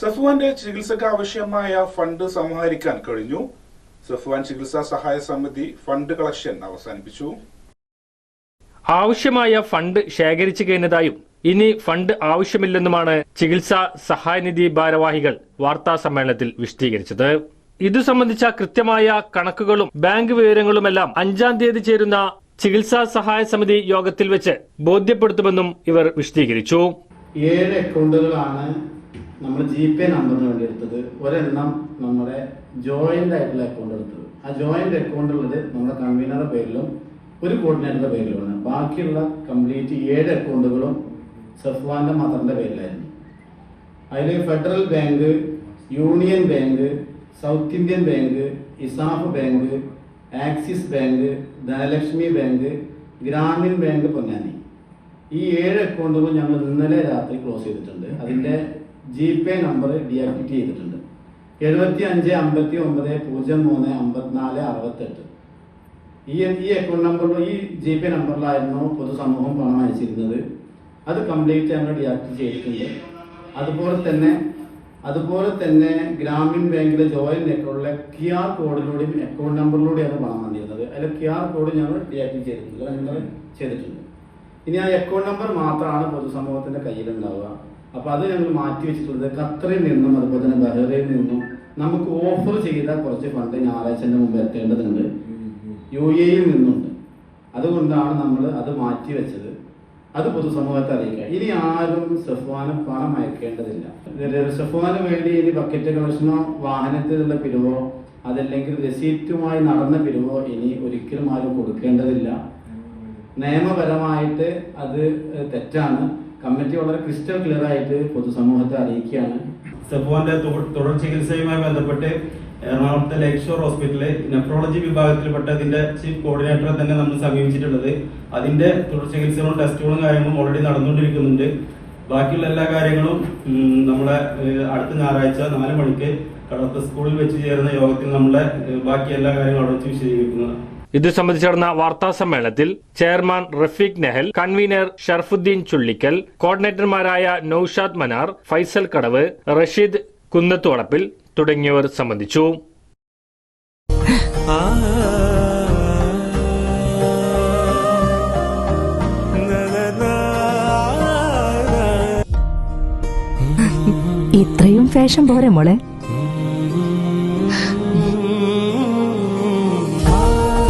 സഫ്വാന്റെ ചികിത്സക്ക് ആവശ്യമായ ഫണ്ട് സമാഹരിക്കാൻ കഴിഞ്ഞു. സഫ്വാൻ ചികിത്സാ സഹായ സമിതി ഫണ്ട് കളക്ഷൻ അവസാനിപ്പിച്ചു. ആവശ്യമായ ഫണ്ട് ശേഖരിച്ചു കഴിഞ്ഞതായും ഇനി ഫണ്ട് ആവശ്യമില്ലെന്നുമാണ് ചികിത്സാ സഹായനിധി ഭാരവാഹികൾ വാർത്താ സമ്മേളനത്തിൽ വിശദീകരിച്ചത്. ഇതു സംബന്ധിച്ച കൃത്യമായ കണക്കുകളും ബാങ്ക് വിവരങ്ങളുമെല്ലാം അഞ്ചാം തീയതി ചേരുന്ന ചികിത്സാ സഹായ സമിതി യോഗത്തിൽ വെച്ച് ബോധ്യപ്പെടുത്തുമെന്നും ഇവർ വിശദീകരിച്ചു. ഏഴ് അക്കൗണ്ടുകളാണ് നമ്മൾ ജി പേ നമ്പറിന് വേണ്ടി എടുത്തത് ഒരെണ്ണം നമ്മുടെ ജോയിന്റ് ആയിട്ടുള്ള അക്കൗണ്ട് എടുത്തത്. ആ ജോയിന്റ് അക്കൗണ്ട് ഉള്ളത് നമ്മുടെ കൺവീനറുടെ പേരിലും ഒരു കോർഡിനേറ്ററുടെ പേരിലുമാണ്. ബാക്കിയുള്ള കംപ്ലീറ്റ് ഏഴ് അക്കൗണ്ടുകളും സഫ്വാന്റെ മദറിന്റെ പേരിലായിരുന്നു. അതിൽ Federal Bank Union Bank South Indian Bank ESAF Bank Axis Bank Dhanlaxmi Bank Grameen Bank Ponnani. ഈ ഏഴ് അക്കൗണ്ടുകൾ ഞങ്ങൾ ഇന്നലെ രാത്രി ക്ലോസ് ചെയ്തിട്ടുണ്ട്. അതിന്റെ ജി പേ നമ്പർ ഡിയാക്ടിവേറ്റ് ചെയ്തിട്ടുണ്ട്. എഴുപത്തി അഞ്ച് അമ്പത്തി ഒമ്പത് പൂജ്യം മൂന്ന് അമ്പത്തിനാല് അറുപത്തെട്ട്. ഈ ഈ അക്കൗണ്ട് നമ്പറിലും ഈ ജി പേ നമ്പറിലായിരുന്നു പൊതുസമൂഹം പണം അയച്ചിരുന്നത് അത് കംപ്ലീറ്റ് ഞങ്ങൾ ഡീആക്ടിവേറ്റ് ചെയ്തിട്ടുണ്ട്. അതുപോലെ തന്നെ അതുപോലെ തന്നെ ഗ്രാമീൺ ബാങ്കിലെ ജോയിന്റ് അക്കൗണ്ടിലെ ക്യു ആർ കോഡിലൂടെയും അക്കൗണ്ട് നമ്പറിലൂടെയാണ് പണം വന്നിരുന്നത്. അതിൽ ക്യു ആർ കോഡ് ഞങ്ങൾ ഡീആക്ടിവേറ്റ് ചെയ്തിട്ടുണ്ട്. ഞങ്ങൾ ചെയ്തിട്ടുണ്ട്. ഇനി ആ അക്കൗണ്ട് നമ്പർ മാത്രമാണ് പൊതുസമൂഹത്തിന്റെ കയ്യിലുണ്ടാവുക. അപ്പൊ അത് ഞങ്ങൾ മാറ്റി വെച്ചിട്ടുള്ളത് ഖത്തറിൽ നിന്നും അതുപോലെ തന്നെ ബഹ്റയിൽ നിന്നും നമുക്ക് ഓഫർ ചെയ്ത കുറച്ച് ഫണ്ട് ഞായറാഴ്ചന്റെ മുമ്പ് എത്തേണ്ടതുണ്ട്. യു എയിൽ നിന്നുണ്ട്. അതുകൊണ്ടാണ് നമ്മൾ അത് മാറ്റി വെച്ചത്. അത് പൊതുസമൂഹത്തെ അറിയിക്കുക. ഇനി ആരും സഫ്വാന് പണം അയക്കേണ്ടതില്ല. സഫ്വാന് വേണ്ടി ഇനി ബക്കറ്റ് കളക്ഷനോ വാഹനത്തിലുള്ള പിരിവോ അതല്ലെങ്കിൽ രസീറ്റുമായി നടന്ന പിരിവോ ഇനി ഒരിക്കലും ആരും കൊടുക്കേണ്ടതില്ല. നിയമപരമായിട്ട് അത് തെറ്റാണ്. കമ്മിറ്റി വളരെ ക്രിസ്റ്റൽ ക്ലിയർ ആയിട്ട് പൊതുസമൂഹത്തെ അറിയിക്കുകയാണ്. സെഫോന്റെ തുടർ- ചികിത്സയുമായി ബന്ധപ്പെട്ട് എറണാകുളത്തെ ലേക്ക് ഷോർ ഹോസ്പിറ്റലിലെ നെഫ്രോളജി വിഭാഗത്തിൽപ്പെട്ടതിന്റെ ചീഫ് കോർഡിനേറ്ററെ തന്നെ നമ്മൾ സമീപിച്ചിട്ടുള്ളത്. അതിന്റെ തുടർ ചികിത്സകളും ടെസ്റ്റുകളും കാര്യങ്ങളും ഓൾറെഡി നടന്നുകൊണ്ടിരിക്കുന്നുണ്ട്. ബാക്കിയുള്ള എല്ലാ കാര്യങ്ങളും നമ്മുടെ അടുത്ത ഞായറാഴ്ച നാല് മണിക്ക് കടത്ത സ്കൂളിൽ വെച്ച് ചേരുന്ന യോഗത്തിൽ നമ്മുടെ ബാക്കി എല്ലാ കാര്യങ്ങളും അവിടെ വെച്ച് വിശദീകരിക്കുന്നതാണ്. ഇത് സംബന്ധിച്ച് നടന്ന വാർത്താ സമ്മേളനത്തിൽ ചെയർമാൻ റഫീഖ് നെഹൽ കൺവീനർ ഷർഫുദ്ദീൻ ചുള്ളിക്കൽ കോർഡിനേറ്റർമാരായ നൌഷാദ് മനാർ ഫൈസൽ കടവ് റഷീദ് കുന്നത്തുവളപ്പിൽ തുടങ്ങിയവർ സംബന്ധിച്ചു. ഇത്രയും ഫാഷൻ പോരെ മോളെ?